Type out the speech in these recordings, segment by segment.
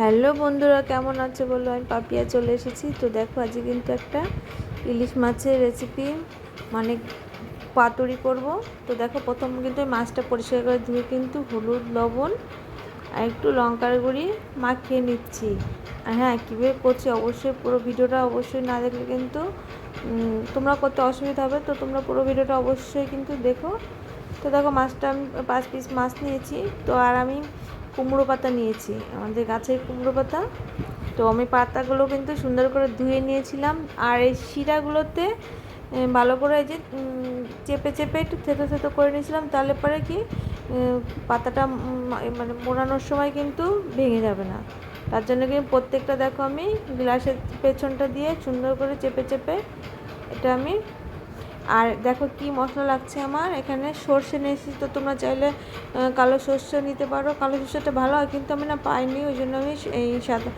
Hello বন্ধুরা, কেমন আছে বলো? আমি পাপিয়া চলে এসেছি। তো দেখো, আজকে কিন্তু একটা ইলিশ মাছের রেসিপি মানে পাতুরি করব। তো দেখো, প্রথম কিন্তু আমি মাছটা পরিষ্কার করে ধুয়ে কিন্তু হলুদ, লবণ আর একটু লঙ্কার গুঁড়ি মাখিয়ে নিচ্ছি। আর হ্যাঁ কীভাবে করছি অবশ্যই পুরো ভিডিওটা অবশ্যই না দেখলে কিন্তু তোমরা করতে অসুবিধা হবে। তো তোমরা পুরো ভিডিওটা অবশ্যই কিন্তু দেখো। তো দেখো, মাছটা আমি পাঁচ পিস মাছ নিয়েছি। তো আর আমি কুমড়ো পাতা নিয়েছি। আমাদের গাছের কুমড়ো পাতা। তো আমি পাতাগুলো কিন্তু সুন্দর করে ধুয়ে নিয়েছিলাম। আর এই শিরাগুলোতে ভালো করে এই যে চেপে চেপে একটু থেতো থেতো করে নিয়েছিলাম। তাহলে পরে কি পাতাটা মানে মোড়ানোর সময় কিন্তু ভেঙে যাবে না। তার জন্য কিন্তু প্রত্যেকটা, দেখো আমি গ্লাসের পেছনটা দিয়ে সুন্দর করে চেপে চেপে এটা আমি আর দেখো কি মশলা লাগছে আমার। এখানে সর্ষে নিয়েছি তো তোমরা চাইলে কালো সর্ষে নিতে পারো। কালো সর্ষেটা ভালো হয়, কিন্তু আমি না পাইনি, ওই জন্য আমি এই সাদা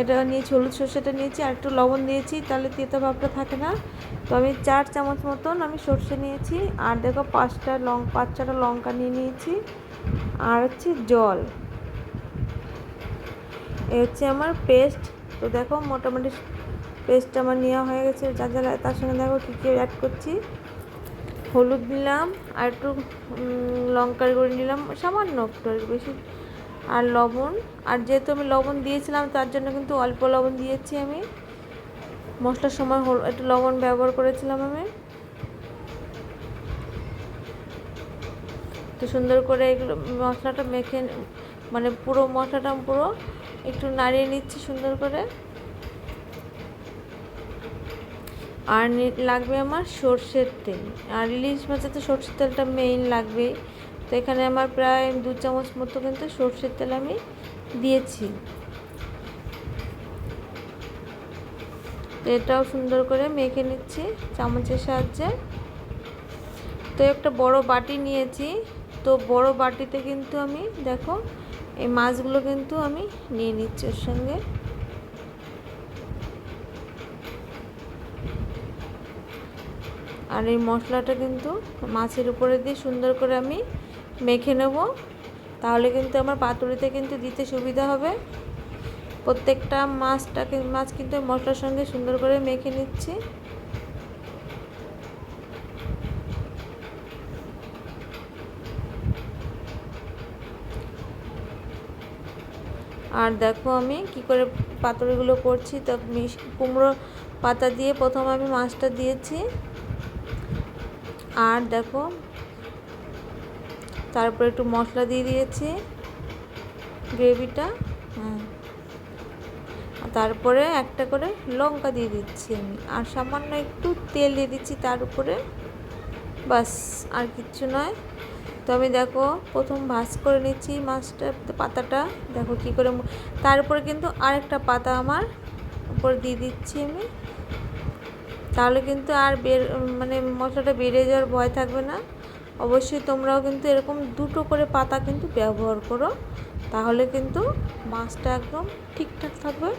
এটা নিয়েছি হলুদ সর্ষেটা নিয়েছি আর একটু লবণ দিয়েছি, তাহলে তেতো ভাবটা থাকে না। তো আমি চার চামচ মতন আমি সর্ষে নিয়েছি, আর দেখো পাঁচটা লং পাঁচ ছটা লঙ্কা নিয়ে নিয়েছি, আর হচ্ছে জল। এ হচ্ছে আমার পেস্ট তো দেখো মোটামুটি পেস্ট আমার নেওয়া হয়ে গেছে। যা যা তার সঙ্গে দেখো কী কী অ্যাড করছি। হলুদ নিলাম, আর একটু লঙ্কার গুঁড়ি নিলাম, সামান্য একটু বেশি। আর লবণ, আর যেহেতু আমি লবণ দিয়েছিলাম, তার জন্য কিন্তু অল্প লবণ দিয়েছি আমি। মশলার সময় একটু লবণ ব্যবহার করেছিলাম আমি। তো সুন্দর করে এগুলো, মশলাটা মেখে মানে পুরো মশলাটা পুরো একটু নাড়িয়ে নিচ্ছি সুন্দর করে। আর লাগবে আমার সর্ষের তেল। আর ইলিশ মাছে তো সর্ষের তেলটা মেইন লাগবেই তো এখানে আমার প্রায় দু চামচ মতো কিন্তু সর্ষের তেল আমি দিয়েছি। এটাও সুন্দর করে মেখে নিচ্ছি চামচের সাহায্যে। তো একটা বড় বাটি নিয়েছি। তো বড় বাটিতে কিন্তু আমি, দেখো, এই মাছগুলো কিন্তু আমি নিয়ে নিচ্ছি ওর সঙ্গে। আর এই মশলাটা কিন্তু মাছের উপরে দিয়ে সুন্দর করে আমি মেখে নেব। তাহলে কিন্তু আমার পাতুরিতে কিন্তু দিতে সুবিধা হবে। প্রত্যেকটা মাছটাকে, মাছ কিন্তু মশলার সঙ্গে সুন্দর করে মেখে নিচ্ছি। আর দেখো আমি কি করে পাতুরিগুলো করছি। তো কুমড়ো পাতা দিয়ে প্রথম আমি মাছটা দিয়েছি। আর দেখো, তারপর একটু মশলা দিয়ে দিয়েছি, গ্রেভিটা হ্যাঁ তারপরে একটা করে লঙ্কা দিয়ে দিচ্ছি আমি, আর সামান্য একটু তেল দিয়ে দিচ্ছি তার উপরে, বাস, আর কিচ্ছু নয়। তো আমি দেখো, প্রথম ভাজ করে নিচ্ছি মাছটা, পাতাটা, দেখো কি করে তার উপরে কিন্তু আরেকটা পাতা আমার উপর দিয়ে দিচ্ছি আমি। তাহলে কিন্তু আর বের মানে মশলাটা বেড়ে যাওয়ার ভয় থাকবে না। অবশ্যই তোমরাও কিন্তু এরকম দুটো করে পাতা কিন্তু ব্যবহার করো। তাহলে কিন্তু মাছটা একদম ঠিকঠাক থাকবে।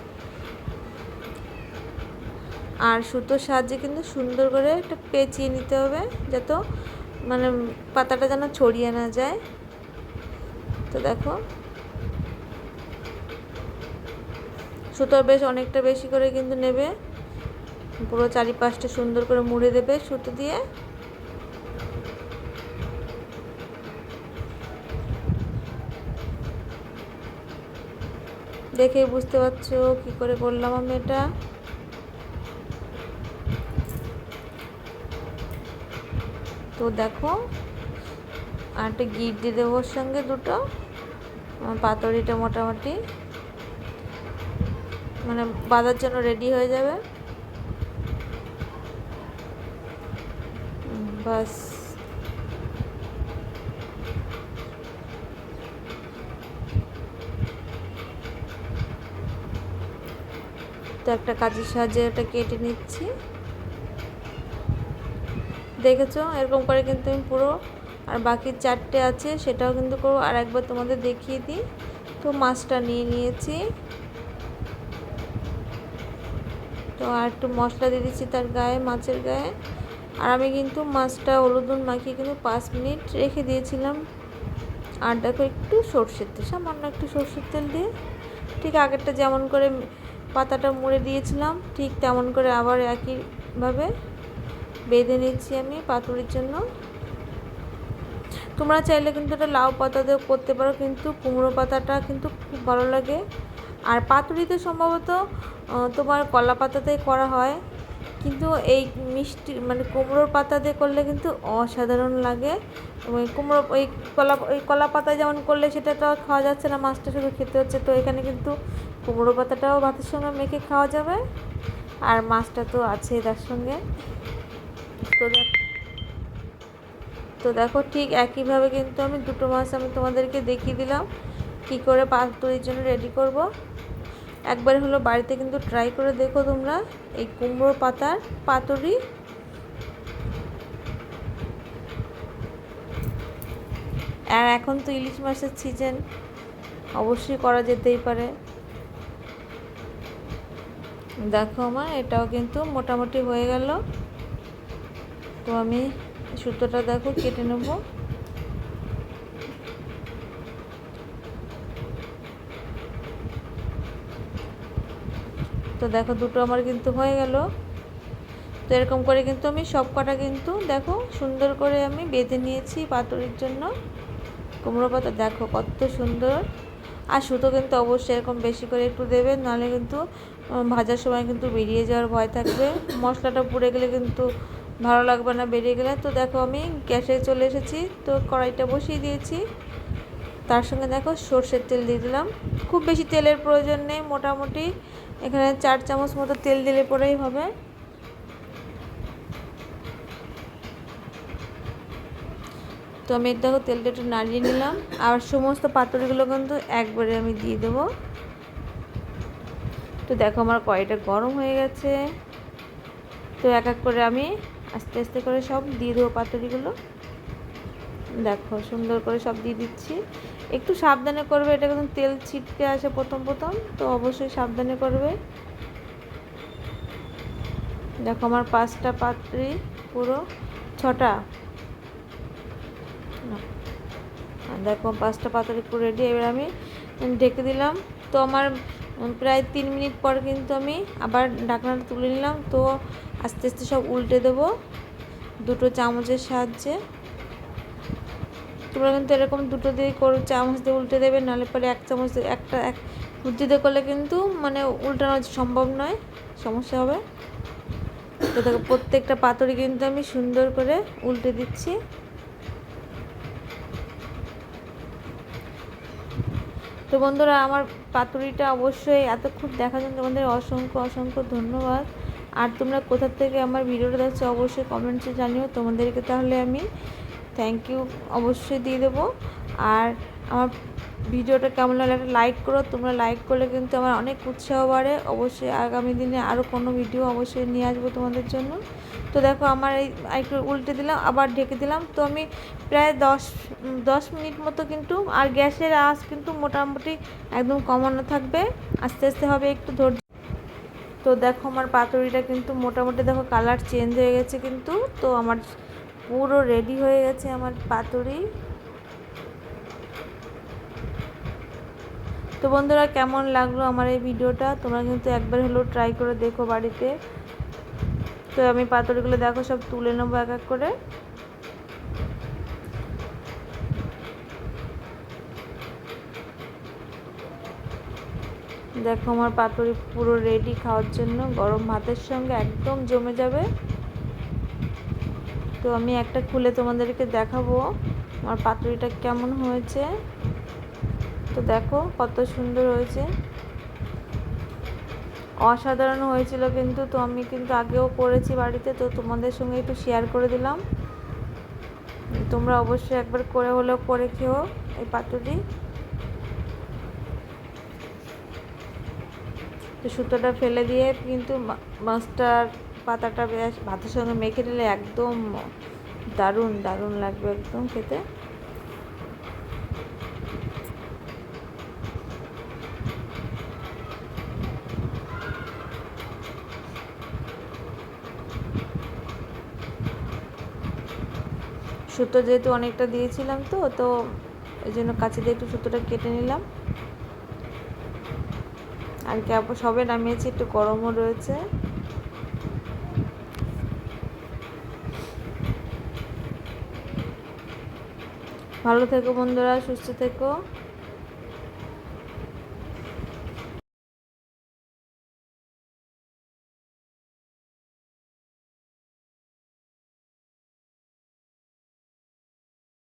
আর সুতোর সাহায্যে কিন্তু সুন্দর করে একটা পেঁচিয়ে নিতে হবে, যাতে মানে পাতাটা যেন ছড়িয়ে না যায়। তো দেখো। সুতো বেশ অনেকটা বেশি করে কিন্তু নেবে। পুরো চারিপাশটা সুন্দর করে মুড়ে দেবে সুতো দিয়ে। দেখে বুঝতে পারছ কি করে করলাম আমি এটা? তো দেখো, আর একটা গিট দিয়ে দেবো সঙ্গে দুটো। পাতড়িটা মোটামুটি মানে বাঁধার জন্য রেডি হয়ে যাবে। বাস। তো একটা কাজের সাহায্যে এটা কেটে নিচ্ছি। দেখেছ? এরকম করে কিন্তু আমি পুরো আর বাকি চারটে আছে, সেটাও কিন্তু করব। আর একবার তোমাদের দেখিয়ে দিই। তো মাছটা নিয়ে নিয়েছি। তো আর একটু মশলা দিয়ে দিচ্ছি তার গায়ে, মাছের গায়ে। আর আমি কিন্তু মাছটা হলুদ মাখিয়ে কিন্তু পাঁচ মিনিট রেখে দিয়েছিলাম। আর দেখো একটু সর্ষের তেল, সামান্য একটু সর্ষের তেল দিয়ে ঠিক আগেরটা যেমন করে পাতাটা মুড়ে দিয়েছিলাম, ঠিক তেমন করে আবার একইভাবে বেঁধে নিচ্ছি আমি পাতুরির জন্য। তোমরা চাইলে কিন্তু এটা লাউ পাতা দিয়ে করতে পারো, কিন্তু কুমড়ো পাতাটা কিন্তু খুব ভালো লাগে। আর পাতুরিতে সম্ভবত তোমার কলা পাতাতেই করা হয়। কিন্তু এই মিষ্টি মানে কুমড়োর পাতা দিয়ে করলে কিন্তু অসাধারণ লাগে। কুমড়ো, ওই কলা ওই কলা পাতা যেমন করলে সেটা তো খাওয়া যাচ্ছে না, মাছটা শুধু খেতে হচ্ছে। তো এখানে কিন্তু কুমড়ো পাতাটাও ভাতের সঙ্গে মেখে খাওয়া যাবে। আর মাছটা তো আছেই তার সঙ্গে। তো তো দেখো ঠিক একইভাবে কিন্তু আমি দুটো মাছ আমি তোমাদেরকে দেখিয়ে দিলাম। কি করে পাতুরির জন্য রেডি করব? একবার হলো বাড়িতে কিন্তু ট্রাই করে দেখো তোমরা। এই কুমড়োর পাতার পাতুরি। আর এখন তো ইলিশ মাছের সিজন অবশ্যই করা যেতেই পারে। দেখো আমার এটাও কিন্তু মোটামুটি হয়ে গেল। তো আমি সুতোটা দেখো কেটে নেব। তো দেখো দুটো আমার কিন্তু হয়ে গেল। তো এরকম করে কিন্তু আমি সব কটা কিন্তু দেখো সুন্দর করে আমি বেঁধে নিয়েছি পাতুরির জন্য। কুমড়ো পাতা দেখো কত সুন্দর। আর সুতো কিন্তু অবশ্যই এরকম বেশি করে একটু দেবে, নাহলে কিন্তু ভাজার সময় কিন্তু বেরিয়ে যাওয়ার ভয় থাকবে। মশলাটা পুড়ে গেলে কিন্তু ভালো লাগবে না বেরিয়ে গেলে। তো দেখো আমি গ্যাসে চলে এসেছি, তো কড়াইটা বসিয়ে দিয়েছি। তার সঙ্গে দেখো সর্ষের তেল দিয়ে দিলাম। খুব বেশি তেলের প্রয়োজন নেই মোটামুটি। এখানে চার চামচ মতো তেল দিলে পরেই হবে। তো আমি দেখো তেলটা একটু নাড়িয়ে নিলাম। আর সমস্ত পাতুরিগুলো কিন্তু একবারে আমি দিয়ে দেবো। তো দেখো আমার কড়াইটা গরম হয়ে গেছে। তো এক এক করে আমি আস্তে আস্তে করে সব দিয়ে দেবো পাতুরিগুলো। দেখো, সুন্দর করে সব দিয়ে দিচ্ছি। একটু সাবধানে করবে, এটা কিন্তু তেল ছিটকে আসে প্রথম প্রথম, তো অবশ্যই সাবধানে করবে। দেখো, আমার পাঁচটা পাত্রি পুরো ছটা। দেখো, পাঁচটা পাতুরি পুরো রেডি এবার আমি ঢেকে দিলাম। তো আমার প্রায় তিন মিনিট পর কিন্তু আমি আবার ঢাকনাটা তুলে নিলাম। তো আস্তে আস্তে সব উল্টে দেবো। দুটো চামচের সাহায্যে। তোমরা কিন্তু এরকম দুটো দিয়ে করো চামচ দিয়ে উল্টে দেবে নাহলে পরে এক চামচ একটা, এক দিয়ে করলে কিন্তু মানে উল্টানো সম্ভব নয়। সমস্যা হবে। তো দেখো, প্রত্যেকটা পাথরই কিন্তু আমি সুন্দর করে উল্টে দিচ্ছি। তো বন্ধুরা, আমার পাতুরিটা অবশ্যই এতক্ষণ দেখার জন্য তোমাদের অসংখ্য অসংখ্য ধন্যবাদ। আর তোমরা কোথা থেকে আমার ভিডিওটা দেখছ, অবশ্যই কমেন্টসে জানিও। তোমাদেরকে তাহলে আমি থ্যাংক ইউ অবশ্যই দিয়ে দেবো। আর আমার ভিডিওটা কেমন লাগলে একটা লাইক করো। তোমরা লাইক করলে কিন্তু আমার অনেক উৎসাহ বাড়ে। অবশ্যই আগামী দিনে আরও কোনো ভিডিও অবশ্যই নিয়ে আসব তোমাদের জন্য। তো দেখো আমার এই একটু উল্টে দিলাম, আবার ঢেকে দিলাম। তো আমি প্রায় দশ দশ মিনিট মতো কিন্তু আর গ্যাসের আঁচ কিন্তু মোটামুটি একদম কমানো থাকবে। আস্তে আস্তে হবে একটু ধৈর্য। তো দেখো আমার পাতুরিটা কিন্তু মোটামুটি দেখো কালার চেঞ্জ হয়ে গেছে কিন্তু। তো আমার পুরো রেডি হয়ে গেছে আমার পাতুরি। তো বন্ধুরা, কেমন লাগল আমার এই ভিডিওটা? তোমরা কিন্তু একবার হলেও ট্রাই করে দেখো বাড়িতে। তো আমি পাতুরিগুলো দেখো, সব তুলে নেব এক এক করে। দেখো আমার পাতুরি পুরো রেডি খাওয়ার জন্য। গরম ভাতের সঙ্গে একদম জমে যাবে। তো আমি একটা খুলে তোমাদেরকে দেখাবো আমার পাতুরিটা কেমন হয়েছে। তো দেখো কত সুন্দর হয়েছে। অসাধারণ হয়েছিল কিন্তু, তো আমি কিন্তু আগেও করেছি বাড়িতে, তো তোমাদের সঙ্গে একটু শেয়ার করে দিলাম। তোমরা অবশ্যই একবার করে হলেও করে খেও এই পাতুরি। তো সুতোটা ফেলে দিয়ে কিন্তু মাছটার পাতাটা বেশ ভাতের সঙ্গে মেখে নিলে একদম দারুণ দারুণ লাগবে একদম খেতে। সুতো যেহেতু অনেকটা দিয়েছিলাম তো তো এই জন্য কাছে দিয়ে একটু সুতোটা কেটে নিলাম। আর কি আপু সবে নামিয়েছি, একটু গরমও রয়েছে। ভালো থেকো বন্ধুরা সুস্থ থেকো।